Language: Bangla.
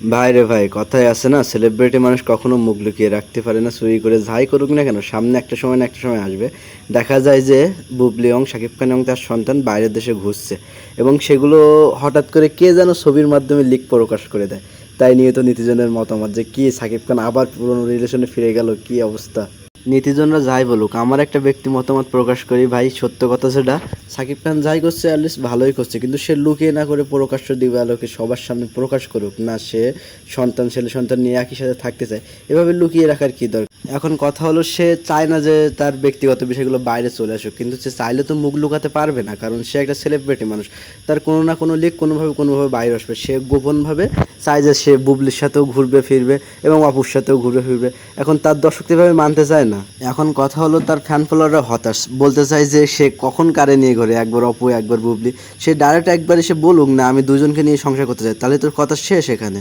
ভাই রে ভাই, কথায় আছে না সেলিব্রিটি মানুষ কখনো মুখ লুকিয়ে রাখতে পারে না, চুরি করে যাই করুক না কেন, সামনে একটা সময় না একটা সময় আসবে। দেখা যায় যে বুবলি এবং শাকিব খান এবং তার সন্তান বাইরের দেশে ঘুরছে এবং সেগুলো হঠাৎ করে কে যেন ছবির মাধ্যমে লিক প্রকাশ করে দেয়। তাই নিয়ে তো নীতিজনের মতামত যে, কি, শাকিব খান আবার পুরনো রিলেশনে ফিরে গেল, কি অবস্থা? নীতিজনরা যাই বলুক, আমার একটা ব্যক্তি মতামত প্রকাশ করি, ভাই, সত্য কথা সেটা। সাকিব খান যাই করছে অ্যাটলিস্ট ভালোই করছে, কিন্তু সে লুকিয়ে না করে প্রকাশ্য দিবে আলোকে সবার সামনে প্রকাশ করুক, না সে সন্তান, ছেলে সন্তান নিয়ে একই সাথে থাকতে চায়। এভাবে লুকিয়ে রাখার কি দরকার? এখন কথা হলো, সে চায় না যে তার ব্যক্তিগত বিষয়গুলো বাইরে চলে আসুক, কিন্তু সে চাইলে তো মুখ লুকাতে পারবে না, কারণ সে একটা সেলিব্রিটি মানুষ। তার কোনো না কোনো লিক কোনোভাবে কোনোভাবে বাইরে আসবে। সে গোপনভাবে চায় যে সে বুবলির সাথেও ঘুরবে, ফিরবে এবং অপুর সাথেও ঘুরবে ফিরবে। এখন তার দর্শক এভাবে মানতে চায় না। এখন কথা হলো তার ফ্যান ফলোয়াররা হতাশ। বলতে চাই যে সে কখন কারে নিয়ে ঘরে? একবার অপু, একবার বুবলি। সে ডাইরেক্ট একবার এসে বলুক, না, আমি দুজনকে নিয়ে সংসার করতে চাই। তাহলে তোর কথা শেষ এখানে।